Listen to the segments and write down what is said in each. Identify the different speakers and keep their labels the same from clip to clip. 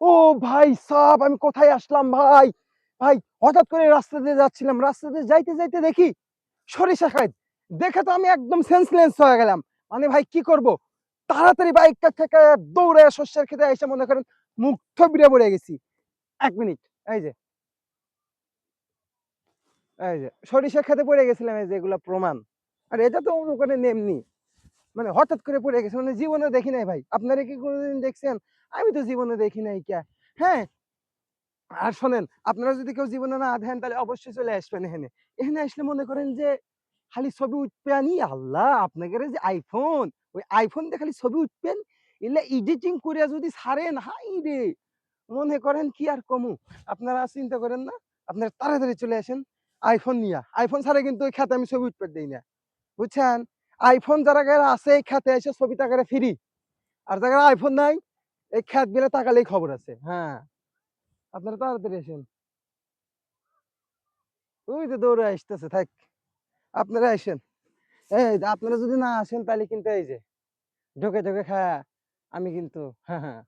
Speaker 1: ও ভাই আমি কোথায় আসলাম ভাই? ভাই, হঠাৎ করে রাস্তা দিয়ে যাচ্ছিলাম। রাস্তা দিয়ে যাইতে যাইতে দেখি সরিষা দেখে তো আমি একদম হয়ে গেলাম। মানে ভাই, কি করব? তাড়াতাড়ি বাইকটা থেকে দৌড়ে শস্যের খেতে এসে মনে করেন মুখ থবড়ে পড়ে গেছি। এক মিনিট, এই যে। এই যে সরিষা খেতে পড়ে গেছিলাম এই যে এগুলা প্রমাণ। আর এটা তো মনে করেন এমনি। মানে হঠাৎ করে পড়ে গেছে মানে জীবনে দেখি নাই ভাই। আপনারা কি কোনোদিন দেখছেন? আমি তো জীবনে দেখি নাই কে? হ্যাঁ? আর শোনেন, আপনারা যদি কেউ জীবনে না দেন তাহলে অবশ্যই চলে আসবেন এখানে। এখানে আসলে মনে করেন যে, খালি ছবি উঠবেন আল্লাহ, আপনাকে যে আইফোন ওই আইফোন দিয়ে খালি ছবি উঠবেন? এলে এডিটিং করে যদি ছাড়েন, হাই রে! মনে করেন কি আর কমু? আপনারা চিন্তা করেন না, আপনারা তাড়াতাড়ি চলে আসেন আইফোন নিয়ে। আইফোন ছাড়া কিন্তু ওই খাতে আমি ছবি উঠতে দিই না। বুঝছেন? আইফোন যারা আছে এই খাতে এসে ছবি তাকারে ফ্রি আর যারা আইফোন নাই, এই খ্যাত গেলে তাকালেই খবর আছে হ্যাঁ। আপনারা তাড়াতাড়ি আসেন। ওই তো দৌড়ে আসতেছে, থাক। আপনারা আসেন। এই আপনারা যদি না আসেন, তাহলে কিন্তু এই যে, ঢোকে ঢোকে খা, আমি কিন্তু হ্যাঁ হ্যাঁ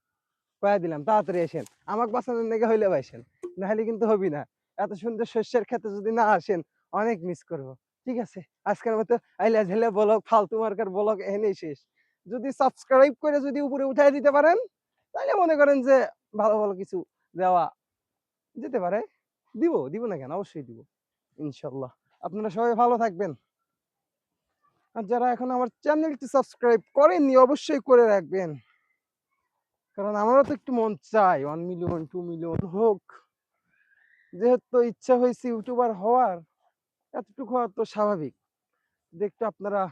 Speaker 1: কয়ে দিলাম, তাড়াতাড়ি আসেন। আমাকে বাঁচানোর নাকি হইলে আসেন, নাহলে কিন্তু হবি না। এত সুন্দর শস্যের ক্ষেত্রে যদি না আসেন, অনেক মিস করব। ঠিক আছে? আজকের মতো আইলা ঝেলে বলক ফালতু মার্কার বলক এনেই শেষ। যদি সাবস্ক্রাইব করে যদি উপরে উঠাই দিতে পারেন তাহলে মনে করেন যে ভালো ভালো কিছু দেওয়া যেতে পারে। দিব দিব না কেন? অবশ্যই দিব। ইনশাল্লাহ। আপনারা সবাই ভালো থাকবেন। আর যারা এখন আমার চ্যানেলটি সাবস্ক্রাইব করেননি, অবশ্যই করে রাখবেন। কারণ আমারও তো একটু মন চাই। ওয়ান মিলিয়ন টু মিলিয়ন হোক। যেহেতু ইচ্ছা হয়েছে ইউটিউবার হওয়ার। এতটুকু হওয়া তো স্বাভাবিক। দেখতে আপনারা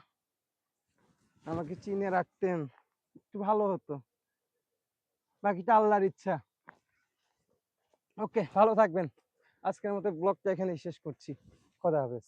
Speaker 1: আমাকে চিনে রাখতেন, একটু ভালো হতো। বাকিটা আল্লাহর ইচ্ছা। ওকে, ভালো থাকবেন। আজকের মতো ব্লগটা এখানেই শেষ করছি। খোদা হাফেজ।